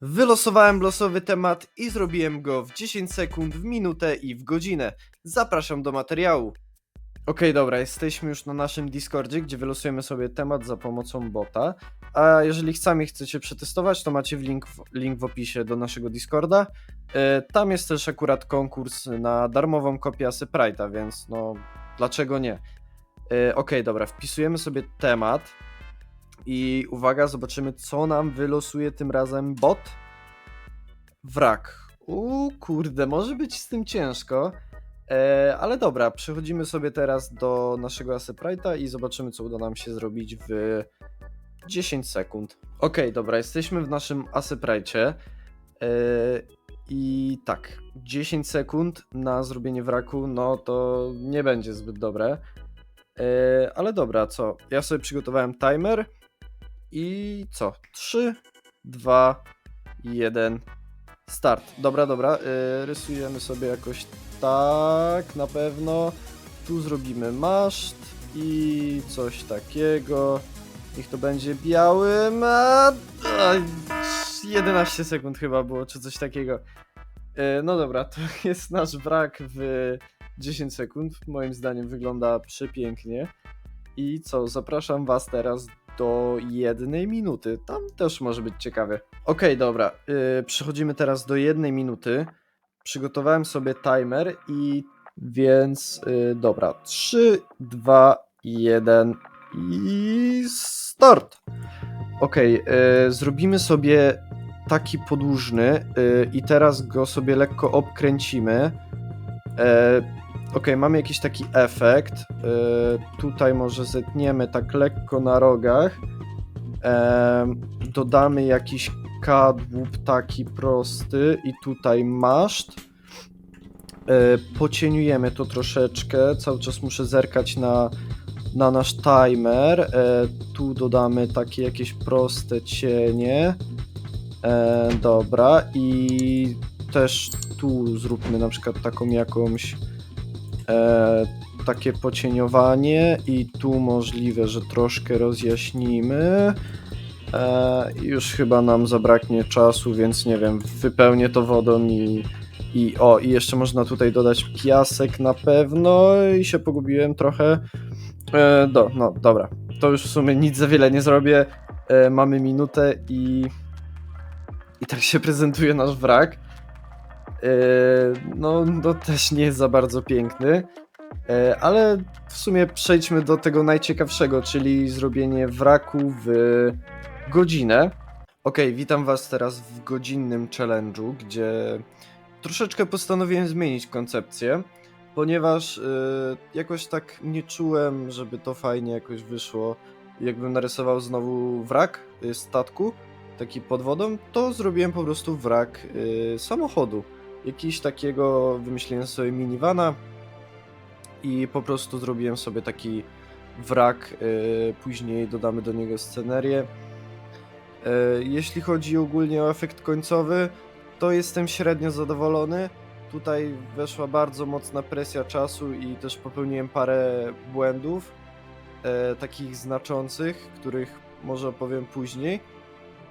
Wylosowałem losowy temat i zrobiłem go w 10 sekund, w minutę i w godzinę. Zapraszam do materiału. Okej, dobra, jesteśmy już na naszym Discordzie, gdzie wylosujemy sobie temat za pomocą bota. A jeżeli sami chcecie przetestować, to macie link, w, link w opisie do naszego Discorda. E, Tam jest też akurat konkurs na darmową kopię Sprite'a, więc no dlaczego nie? Okej, dobra, wpisujemy sobie temat. I uwaga, zobaczymy, co nam wylosuje tym razem bot. Wrak. U kurde, może być z tym ciężko. E, ale dobra, przechodzimy sobie teraz do naszego Aseprite'a i zobaczymy, co uda nam się zrobić w 10 sekund. Okej, dobra, jesteśmy w naszym Aseprite'cie. E, I tak, 10 sekund na zrobienie wraku, no to nie będzie zbyt dobre. E, ale dobra, co? Ja sobie przygotowałem timer. I co? 3, 2, 1, start. Dobra, dobra. y, rysujemy sobie jakoś tak na pewno. Tu zrobimy maszt i coś takiego. Niech to będzie białym. A, a, 11 sekund chyba było, czy coś takiego. Y, no dobra, to jest nasz brak w 10 sekund. Moim zdaniem wygląda przepięknie. I co, zapraszam Was teraz do jednej minuty. Tam też może być ciekawie. Okej, dobra. Yy, przechodzimy teraz do jednej minuty. Przygotowałem sobie timer i więc yy, dobra. 3, 2, 1 i start. Okej, yy, zrobimy sobie taki podłużny yy, i teraz go sobie lekko obkręcimy. Yy, Okej, mamy jakiś taki efekt. Yy, tutaj może zetniemy tak lekko na rogach. Em, dodamy jakiś kadłub taki prosty i tutaj maszt. Yy, pocieniujemy to troszeczkę. Cały czas muszę zerkać na, na nasz timer. E, tu dodamy takie jakieś proste cienie. E, dobra, i też tu zróbmy na przykład taką jakąś e, takie pocieniowanie i tu możliwe, że troszkę rozjaśnimy. E, już chyba nam zabraknie czasu, więc nie wiem, wypełnię to wodą i, i o, i jeszcze można tutaj dodać piasek na pewno i się pogubiłem trochę. E, do, no dobra, to już w sumie nic za wiele nie zrobię. E, mamy minutę i i tak się prezentuje nasz wrak. E, no, no też nie jest za bardzo piękny. E, Ale w sumie przejdźmy do tego najciekawszego, czyli zrobienie wraku w godzinę. Okej, witam Was teraz w godzinnym challenge'u, gdzie troszeczkę postanowiłem zmienić koncepcję, ponieważ e, jakoś tak nie czułem, żeby to fajnie jakoś wyszło. Jakbym narysował znowu wrak statku, taki pod wodą, to zrobiłem po prostu wrak samochodu. Jakiś takiego, wymyśliłem sobie minivana, i po prostu zrobiłem sobie taki wrak. y, Później dodamy do niego scenerię. Y, Jeśli chodzi ogólnie o efekt końcowy, to jestem średnio zadowolony. Tutaj weszła bardzo mocna presja czasu i też popełniłem parę błędów, e, takich znaczących, których może opowiem później.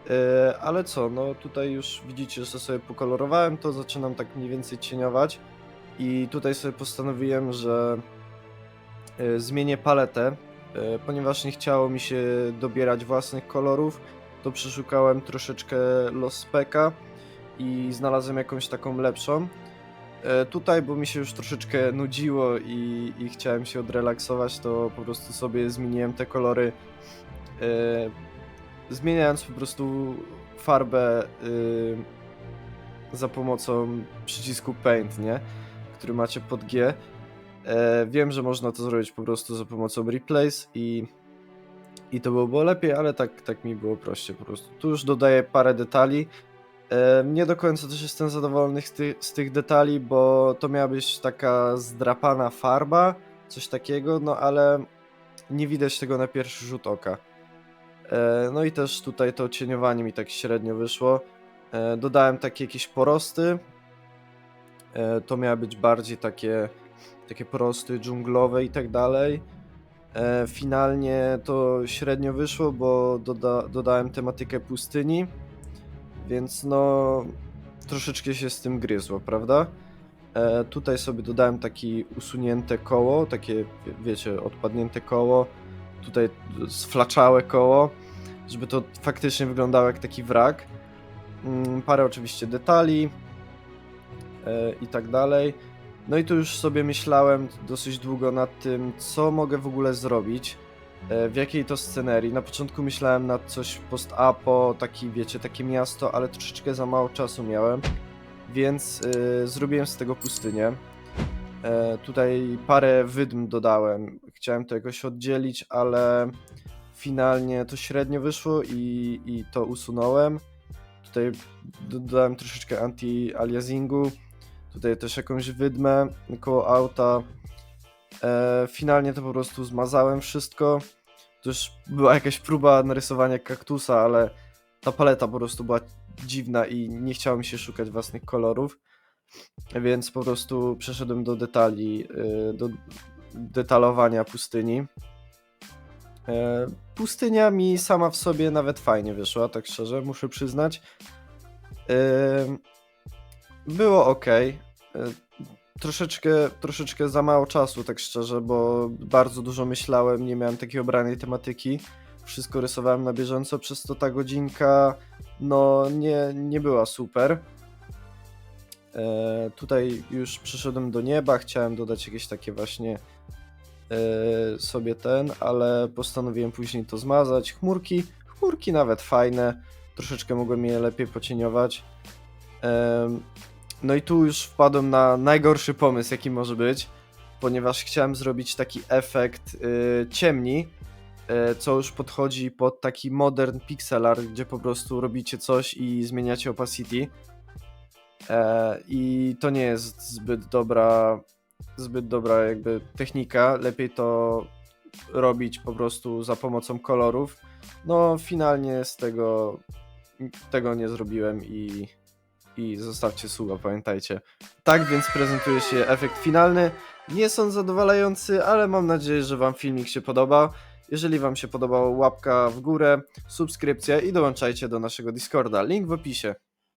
E, ale co, no tutaj już widzicie, że sobie pokolorowałem to, zaczynam tak mniej więcej cieniować. I tutaj sobie postanowiłem, że e, zmienię paletę, e, ponieważ nie chciało mi się dobierać własnych kolorów, to przeszukałem troszeczkę Lospeka i znalazłem jakąś taką lepszą. Tutaj, bo mi się już troszeczkę nudziło i, i chciałem się odrelaksować, to po prostu sobie zmieniłem te kolory, zmieniając po prostu farbę e, za pomocą przycisku Paint, nie? który macie pod G. E, wiem, że można to zrobić po prostu za pomocą Replace i, i to by było lepiej, ale tak, tak mi było prościej po prostu. Tu już dodaję parę detali. E, nie do końca też jestem zadowolony z, ty, z tych detali, bo to miała być taka zdrapana farba, coś takiego, no ale nie widać tego na pierwszy rzut oka. E, no i też tutaj to cieniowanie mi tak średnio wyszło. E, dodałem takie jakieś porosty, E, to miały być bardziej takie, takie prosty, dżunglowe i tak dalej. Finalnie to średnio wyszło, bo doda dodałem tematykę pustyni, więc no troszeczkę się z tym gryzło, prawda? Tutaj sobie dodałem takie usunięte koło, takie wie- wiecie, odpadnięte koło, tutaj sflaczałe koło, żeby to faktycznie wyglądało jak taki wrak. Mm, Parę oczywiście detali e, i tak dalej. No i tu już sobie myślałem dosyć długo nad tym, co mogę w ogóle zrobić, e, w jakiej to scenerii. Na początku myślałem nad coś post-apo, taki wiecie, takie miasto, ale troszeczkę za mało czasu miałem, więc e, zrobiłem z tego pustynię. E, tutaj parę wydm dodałem, chciałem to jakoś oddzielić, ale finalnie to średnio wyszło i, i to usunąłem. Tutaj dodałem troszeczkę anti-aliasingu. Tutaj też jakąś wydmę koło auta. E, finalnie to po prostu zmazałem wszystko. To już była jakaś próba narysowania kaktusa, ale ta paleta po prostu była dziwna i nie chciało mi się szukać własnych kolorów. Więc po prostu przeszedłem do detali, y, do detalowania pustyni. E, Pustynia mi sama w sobie nawet fajnie wyszła, tak szczerze, muszę przyznać. Ym, Było ok. Troszeczkę, troszeczkę za mało czasu, tak szczerze, bo bardzo dużo myślałem, nie miałem takiej obranej tematyki. Wszystko rysowałem na bieżąco, przez to ta godzinka no nie, nie była super. E, tutaj już przyszedłem do nieba, chciałem dodać jakieś takie właśnie e, sobie ten, ale postanowiłem później to zmazać. Chmurki, chmurki nawet fajne, troszeczkę mogłem je lepiej pocieniować. Em, No i tu już wpadłem na najgorszy pomysł, jaki może być, ponieważ chciałem zrobić taki efekt y, ciemni, y, co już podchodzi pod taki modern pixel art, gdzie po prostu robicie coś i zmieniacie opacity. E, I to nie jest zbyt dobra, zbyt dobra jakby technika. Lepiej to robić po prostu za pomocą kolorów. No, finalnie z tego tego nie zrobiłem i, i zostawcie suba, pamiętajcie. Tak więc prezentuje się efekt finalny. Nie on zadowalający, ale mam nadzieję, że Wam filmik się podoba. Jeżeli Wam się podobał, łapka w górę, subskrypcja i dołączajcie do naszego Discorda. Link w opisie.